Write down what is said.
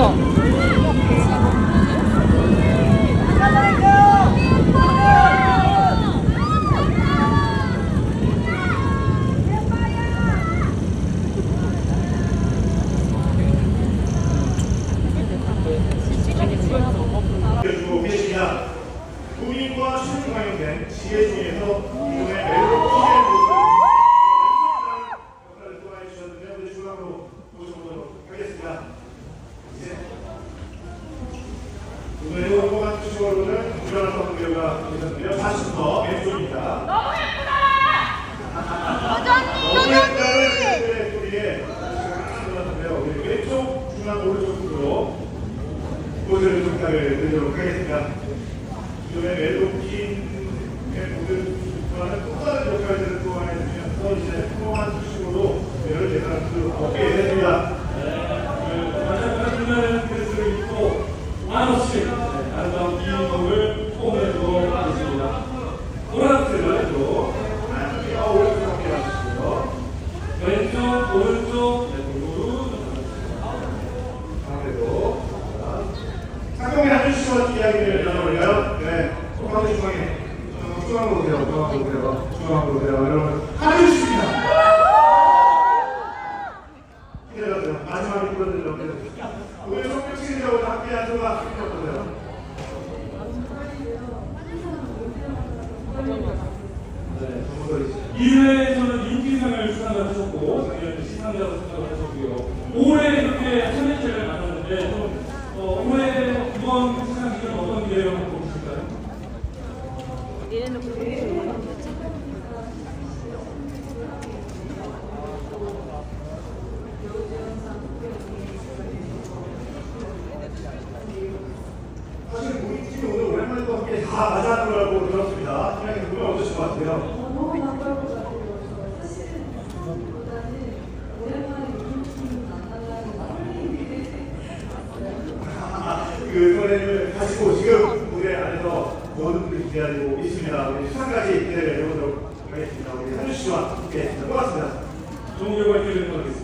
맞아. 국민과 수능 관련된 지혜 중에서 수호를 우려하던 우려가 있는데요. 40번 왼쪽입니다. 너무 예쁘다! 여전히, 여전히! 우리의 우리 왼쪽, 중앙, 오른쪽으로 보드를 부탁을 드리도록 하겠습니다. 기존에 멜로킹의 모든 구간은 또 다른 역할들을 또 해주면서 이제 통한 오른쪽, 네, 골고루 아무래도 상경의 한준 씨와 이야기를? 네, 어, 씨입니다. 기다려주세요. 마지막에 불러드리려고 오늘 성격치기라고 함께 하셔가 어떠세요? 1회에서는 인기상을 수상하셨고, 작년에 시상자로 수상하셨고요. 올해 이렇게 3회째를 만났는데 어, 올해 이번 시상식은 어떤 기회를 갖고 오실까요? 사실 우리 팀이 오늘 오랜만에 또 함께 다 맞아 들어라고 들었습니다. 팀장님 노래 어떠신 것 같아요? 노래를 가지고 지금 무대 안에서 모든 분들이 기다리고 있습니다. 우리 수상까지 기대를 해보도록 하겠습니다. 우리 한주 씨와 함께 고맙습니다. 좋은 결과 있기를 바라겠습니다.